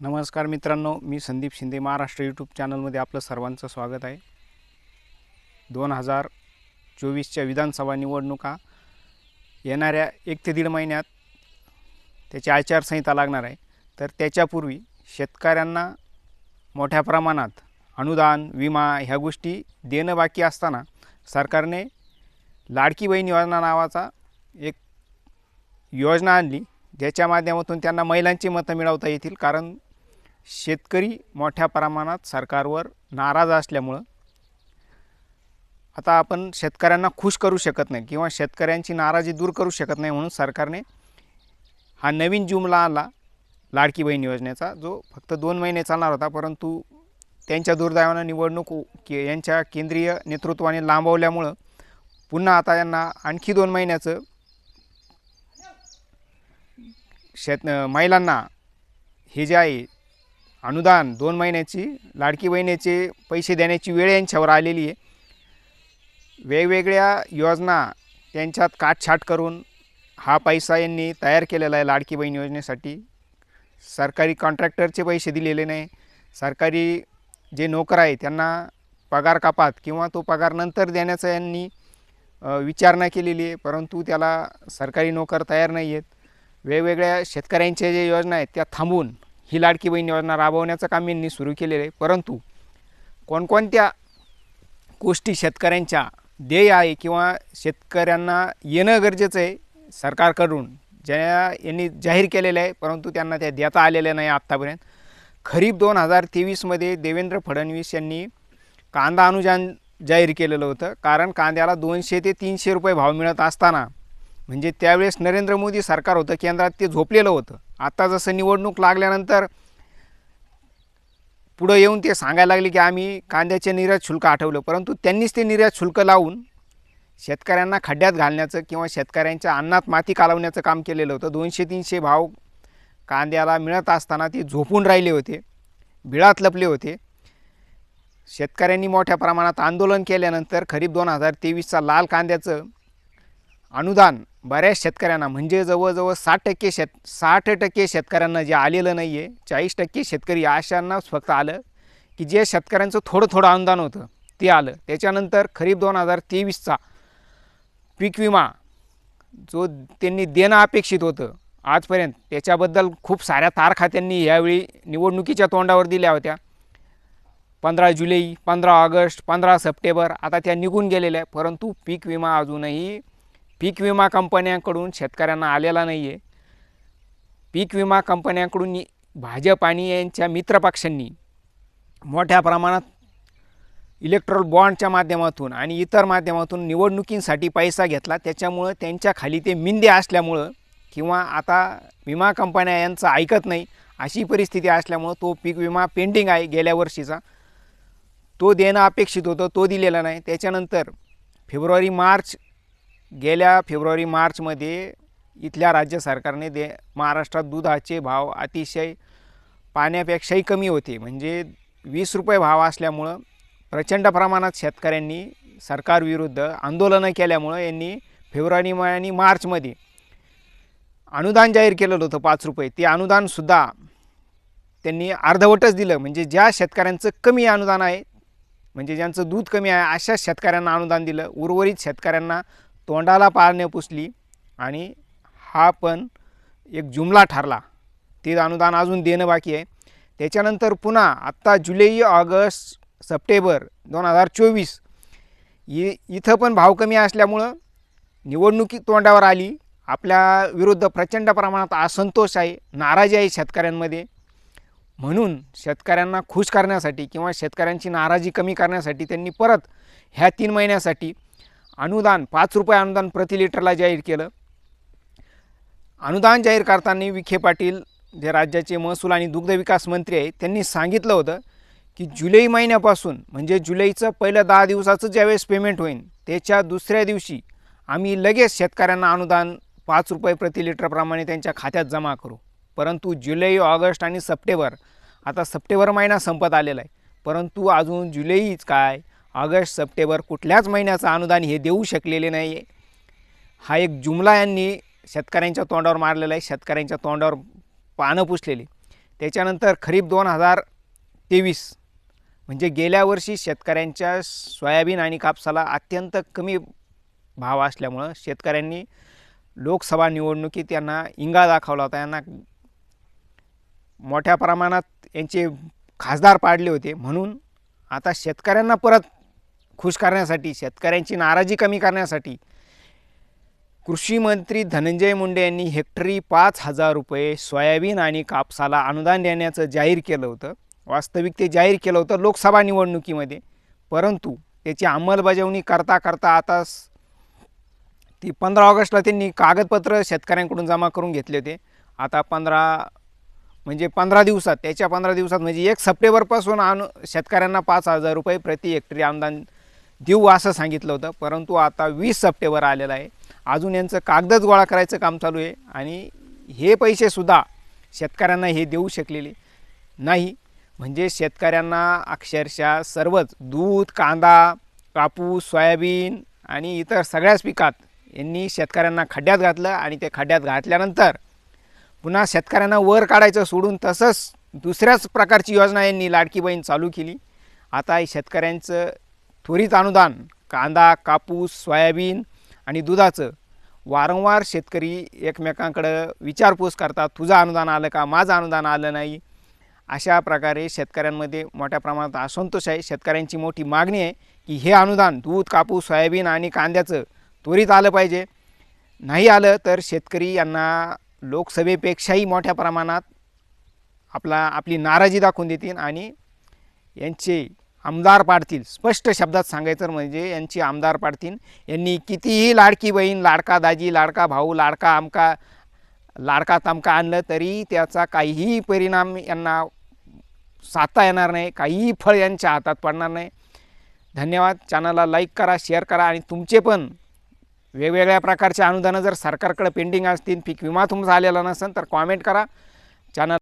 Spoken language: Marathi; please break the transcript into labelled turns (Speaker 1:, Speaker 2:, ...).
Speaker 1: नमस्कार मित्रांनो मी संदीप शिंदे महाराष्ट्र यूट्यूब चॅनलमध्ये आपलं सर्वांचं स्वागत आहे. दोन हजार चोवीसच्या विधानसभा निवडणुका येणाऱ्या एक ते दीड महिन्यात त्याची आचारसंहिता लागणार आहे. तर त्याच्यापूर्वी शेतकऱ्यांना मोठ्या प्रमाणात अनुदान विमा ह्या गोष्टी देणं बाकी असताना सरकारने लाडकी बहीण योजना नावाचा एक योजना आणली. ज्याच्या माध्यमातून त्यांना महिलांची मतं मिळवता येतील. कारण शेतकरी मोठ्या प्रमाणात सरकारवर नाराज असल्यामुळं आता आपण शेतकऱ्यांना खुश करू शकत नाही किंवा शेतकऱ्यांची नाराजी दूर करू शकत नाही म्हणून सरकारने हा नवीन जुमला आणला लाडकी बहीण योजनेचा जो फक्त दोन महिने चालणार होता परंतु त्यांच्या दुर्दैवानं निवडणूक के यांच्या केंद्रीय नेतृत्वाने लांबवल्यामुळं पुन्हा आता यांना आणखी दोन महिन्याचं शेत महिलांना हे जे आहे अनुदान दोन महिन्याची लाडकी बहिणीचे पैसे देण्याची वेळ यांच्यावर आलेली आहे. वेगवेगळ्या योजना त्यांच्यात काटछाट करून हा पैसा यांनी तयार केलेला आहे लाडकी बहीण योजनेसाठी. सरकारी कॉन्ट्रॅक्टरचे पैसे दिलेले नाही. सरकारी जे नोकर आहे त्यांना पगार कापात किंवा तो पगार नंतर देण्याचा यांनी विचारणा केलेली आहे परंतु त्याला सरकारी नोकर तयार नाही आहेत वेगवेगळ्या शेतकऱ्यांच्या ज्या योजना आहेत त्या थांबून ही लाडकी बहीण योजना राबवण्याचं काम यांनी सुरू केलेलं आहे. परंतु कोणकोणत्या गोष्टी शेतकऱ्यांच्या ध्येय आहे किंवा शेतकऱ्यांना येणं गरजेचं आहे सरकारकडून ज्या यांनी जाहीर केलेलं आहे परंतु त्यांना त्या देता आलेल्या नाही आत्तापर्यंत खरीप दोन हजार तेवीसमध्ये देवेंद्र फडणवीस यांनी कांदा अनुदान जाहीर केलेलं होतं. कारण कांद्याला दोनशे ते तीनशे रुपये भाव मिळत असताना म्हणजे त्यावेळेस नरेंद्र मोदी सरकार होतं केंद्रात ते झोपलेलं होतं. आता जसं निवडणूक लागल्यानंतर पुढं येऊन ते सांगायला लागले की आम्ही कांद्याचे निर्यात शुल्क आठवलं. परंतु त्यांनीच ते निर्यात शुल्क लावून शेतकऱ्यांना खड्ड्यात घालण्याचं किंवा शेतकऱ्यांच्या अन्नात माती कालवण्याचं काम केलेलं होतं. दोनशे तीनशे भाव कांद्याला मिळत असताना ते झोपून राहिले होते बिळात लपले होते. शेतकऱ्यांनी मोठ्या प्रमाणात आंदोलन केल्यानंतर खरीप दोन हजार तेवीसचा लाल कांद्याचं अनुदान बऱ्याच शेतकऱ्यांना म्हणजे जवळजवळ साठ टक्के शेत साठ टक्के शेतकऱ्यांना जे आलेलं नाही आहे चाळीस टक्के शेतकरी अशांनाच फक्त आलं की जे शेतकऱ्यांचं थोडं थोडं अनुदान होतं ते आलं. त्याच्यानंतर खरीप दोन हजार तेवीसचा पीक विमा जो त्यांनी देणं अपेक्षित होतं आजपर्यंत. त्याच्याबद्दल खूप साऱ्या तारखा त्यांनी यावेळी निवडणुकीच्या तोंडावर दिल्या होत्या. पंधरा जुलै पंधरा ऑगस्ट पंधरा सप्टेंबर आता त्या निघून गेलेल्या परंतु पीक विमा अजूनही पीक विमा कंपन्यांकडून शेतकऱ्यांना आलेला नाही आहे पीक विमा कंपन्यांकडून भाजप आणि यांच्या मित्रपक्षांनी मोठ्या प्रमाणात इलेक्ट्रॉल बॉन्डच्या माध्यमातून आणि इतर माध्यमातून निवडणुकींसाठी पैसा घेतला. त्याच्यामुळं त्यांच्या खाली ते मिंदे असल्यामुळं किंवा आता विमा कंपन्या यांचं ऐकत नाही अशी परिस्थिती असल्यामुळं तो पीक विमा पेंडिंग आहे गेल्या वर्षीचा. तो देणं अपेक्षित होतं तो दिलेला नाही. त्याच्यानंतर फेब्रुवारी मार्च गेल्या फेब्रुवारी मार्चमध्ये इथल्या राज्य सरकारने दे महाराष्ट्रात दुधाचे भाव अतिशय पाण्यापेक्षाही कमी होते. म्हणजे वीस रुपये भाव असल्यामुळं प्रचंड प्रमाणात शेतकऱ्यांनी सरकारविरुद्ध आंदोलनं केल्यामुळं यांनी फेब्रुवारी आणि मार्चमध्ये अनुदान जाहीर केलेलं होतं पाच रुपये. ते अनुदानसुद्धा त्यांनी अर्धवटच दिलं. म्हणजे ज्या शेतकऱ्यांचं कमी अनुदान आहे म्हणजे ज्यांचं दूध कमी आहे अशा शेतकऱ्यांना अनुदान दिलं. उर्वरित शेतकऱ्यांना तोंडाला पाळणे पुसली आणि हा पण एक जुमला ठरला. ते अनुदान अजून देणं बाकी आहे. त्याच्यानंतर पुन्हा आत्ता जुलै ऑगस्ट सप्टेंबर दोन हजार चोवीस इ इथं पण भाव कमी असल्यामुळं निवडणुकी तोंडावर आली. आपल्या विरुद्ध प्रचंड प्रमाणात असंतोष आहे नाराजी आहे शेतकऱ्यांमध्ये. म्हणून शेतकऱ्यांना खुश करण्यासाठी किंवा शेतकऱ्यांची नाराजी कमी करण्यासाठी त्यांनी परत ह्या तीन महिन्यासाठी अनुदान पाच रुपये अनुदान प्रति लिटरला जाहीर केलं. अनुदान जाहीर करताना विखे पाटील जे राज्याचे महसूल आणि दुग्ध विकास मंत्री आहेत त्यांनी सांगितलं होतं की जुलै महिन्यापासून म्हणजे जुलैचं पहिलं दहा दिवसाचं ज्यावेळेस पेमेंट होईल त्याच्या दुसऱ्या दिवशी आम्ही लगेच शेतकऱ्यांना अनुदान पाच रुपये प्रति लिटरप्रमाणे त्यांच्या खात्यात जमा करू. परंतु जुलै ऑगस्ट आणि सप्टेंबर आता सप्टेंबर महिना संपत आलेला आहे. परंतु अजून जुलैच काय? ऑगस्ट सप्टेंबर कुठल्याच महिन्याचं अनुदान हे देऊ शकलेले नाही आहे हा एक जुमला यांनी शेतकऱ्यांच्या तोंडावर मारलेला आहे. शेतकऱ्यांच्या तोंडावर पानं पुसलेली. त्याच्यानंतर खरीप दोन हजार तेवीस म्हणजे गेल्या वर्षी शेतकऱ्यांच्या सोयाबीन आणि कापसाला अत्यंत कमी भाव असल्यामुळं शेतकऱ्यांनी लोकसभा निवडणुकीत त्यांना इंगा दाखवला होता. यांना मोठ्या प्रमाणात यांचे खासदार पाडले होते. म्हणून आता शेतकऱ्यांना परत खुश करण्यासाठी शेतकऱ्यांची नाराजी कमी करण्यासाठी कृषी मंत्री धनंजय मुंडे यांनी हेक्टरी पाच हजार रुपये सोयाबीन आणि कापसाला अनुदान देण्याचं जाहीर केलं होतं. वास्तविक ते जाहीर केलं होतं लोकसभा निवडणुकीमध्ये. परंतु त्याची अंमलबजावणी करता करता आता ती पंधरा ऑगस्टला त्यांनी कागदपत्र शेतकऱ्यांकडून जमा करून घेतले होते. आता पंधरा म्हणजे पंधरा दिवसात त्याच्या पंधरा दिवसात म्हणजे एक सप्टेंबरपासून अनु शेतकऱ्यांना पाच हजार रुपये प्रति हेक्टरी अनुदान देऊ असं सांगितलं होतं परंतु आता वीस सप्टेंबर आलेलं आहे. अजून यांचं कागदच गोळा करायचं काम चालू आहे आणि हे पैसेसुद्धा शेतकऱ्यांना हे देऊ शकलेले नाही. म्हणजे शेतकऱ्यांना अक्षरशः सर्वच दूध कांदा कापूस सोयाबीन आणि इतर सगळ्याच पिकात यांनी शेतकऱ्यांना खड्ड्यात घातलं आणि ते खड्ड्यात घातल्यानंतर पुन्हा शेतकऱ्यांना वर काढायचं सोडून तसंच दुसऱ्याच प्रकारची योजना यांनी लाडकी बहीण चालू केली. आता शेतकऱ्यांचं त्वरित अनुदान कांदा कापूस सोयाबीन आणि दुधाचं वारंवार शेतकरी एकमेकांकडं विचारपूस करतात तुझं अनुदान आलं का? माझं अनुदान आलं नाही. अशा प्रकारे शेतकऱ्यांमध्ये मोठ्या प्रमाणात असंतोष आहे. शेतकऱ्यांची मोठी मागणी आहे की हे अनुदान दूध कापूस सोयाबीन आणि कांद्याचं त्वरित आलं पाहिजे. नाही आलं तर शेतकरी यांना लोकसभेपेक्षाही मोठ्या प्रमाणात आपला आपली नाराजी दाखवून देतील आणि यांचे आमदार पाडतील. स्पष्ट शब्दात सांगायचं म्हणजे यांची आमदार पाडतील. यांनी कितीही लाडकी बहीण लाडका दाजी लाडका भाऊ लाडका आमका लाडका तामका आणलं तरी त्याचा काहीही परिणाम यांना साधता येणार नाही. काहीही फळ यांच्या हातात पडणार नाही. धन्यवाद. चॅनलला लाईक करा शेअर करा आणि तुमचे पण वेगवेगळ्या प्रकारचे अनुदानं जर सरकारकडे पेंडिंग असतील पीक विमा तुमचा आलेला नसेल तर कॉमेंट करा. चॅनल